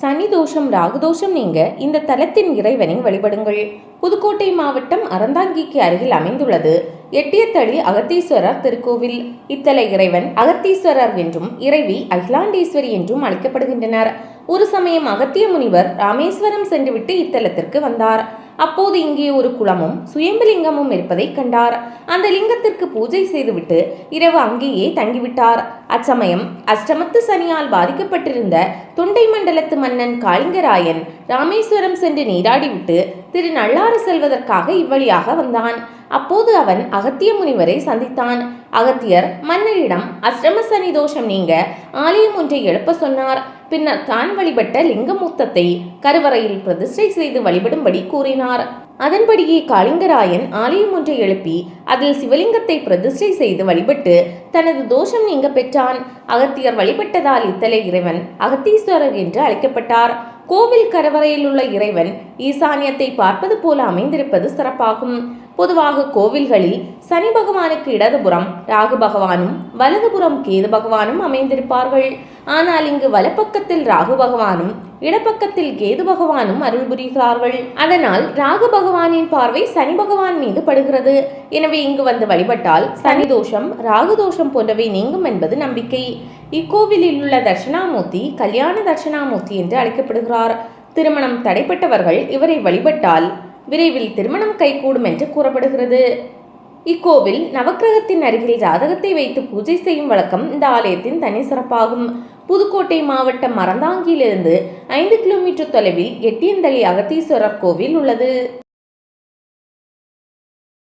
சனி தோஷம் ராகுதோஷம் நீங்க இந்த தலத்தின் இறைவனை வழிபடுங்கள். புதுக்கோட்டை மாவட்டம் அறந்தாங்கிக்கு அருகில் அமைந்துள்ளது. எட்டியத்தடி அகத்தீஸ்வரர் திருக்கோவில். இத்தல இறைவன் அகத்தீஸ்வரர் என்றும் இறைவி அகிலாண்டேஸ்வரி என்றும் அழைக்கப்படுகின்றனர். ஒரு சமயம் அகத்திய முனிவர் ராமேஸ்வரம் சென்றுவிட்டு இத்தலத்திற்கு வந்தார். அப்போது இங்கே ஒரு குளமும் சுயம்பலிங்கமும் இருப்பதை கண்டார். அந்த லிங்கத்திற்கு பூஜை செய்துவிட்டு இரவு அங்கேயே தங்கிவிட்டார். அச்சமயம் அஷ்டமத்து சனியால் பாதிக்கப்பட்டிருந்த தொண்டை மண்டலத்து மன்னன் காளிங்கராயன் ராமேஸ்வரம் சென்று நீராடிவிட்டு திரு நள்ளாறு செல்வதற்காக இவ்வழியாக வந்தான். அப்போது அவன் அகத்திய முனிவரை சந்தித்தான். அகத்தியர் மன்னரிடம் அஷ்டம சனி தோஷம் நீங்க ஆலயம் ஒன்றை எழுப்ப சொன்னார். பின்னர் தான் வழிபட்ட லிங்கமூத்தத்தை கருவறையில் பிரதிஷ்டை செய்து வழிபடும்படி கூறினார். அதன்படியே காளிங்கராயன் ஆலயம் ஒன்றை எழுப்பி அதில் சிவலிங்கத்தை பிரதிஷ்டை செய்து வழிபட்டு தனது தோஷம் நீங்க பெற்றான். அகத்தியர் வழிபட்டதால் இத்தலை இறைவன் அகத்தீஸ்வரர் என்று அழைக்கப்பட்டார். கோவில் கரவறையில் உள்ள இறைவன் ஈசானியத்தை பார்ப்பது போல அமைந்திருப்பது சிறப்பாகும். பொதுவாக கோவில்களில் சனி பகவானுக்கு இடதுபுறம் ராகு பகவானும் வலதுபுறம் கேது பகவானும் அமைந்திருப்பார்கள். ஆனால் இங்கு வலப்பக்கத்தில் ராகு பகவானும் இடப்பக்கத்தில் கேது பகவானும் அருள் புரிகிறார்கள். அதனால் ராகு பகவானின் பார்வை சனி பகவான் மீது படுகிறது. எனவே இங்கு வந்து வழிபட்டால் சனி தோஷம் ராகு தோஷம் போன்றவை நீங்கும் என்பது நம்பிக்கை. இக்கோவிலில் உள்ள தட்சிணாமூர்த்தி கல்யாண தட்சிணாமூர்த்தி என்று அழைக்கப்படுகிறார். திருமணம் தடைப்பட்டவர்கள் இவரை வழிபட்டால் விரைவில் திருமணம் கைகூடும் என்று கூறப்படுகிறது. இக்கோவில் நவக்கிரகத்தின் அருகில் ஜாதகத்தை வைத்து பூஜை செய்யும் வழக்கம் இந்த ஆலயத்தின் தனி சிறப்பாகும். புதுக்கோட்டை மாவட்டம் மரந்தாங்கியிலிருந்து ஐந்து கிலோமீட்டர் தொலைவில் எட்டியந்தளி அகத்தீஸ்வரர் கோவில் உள்ளது.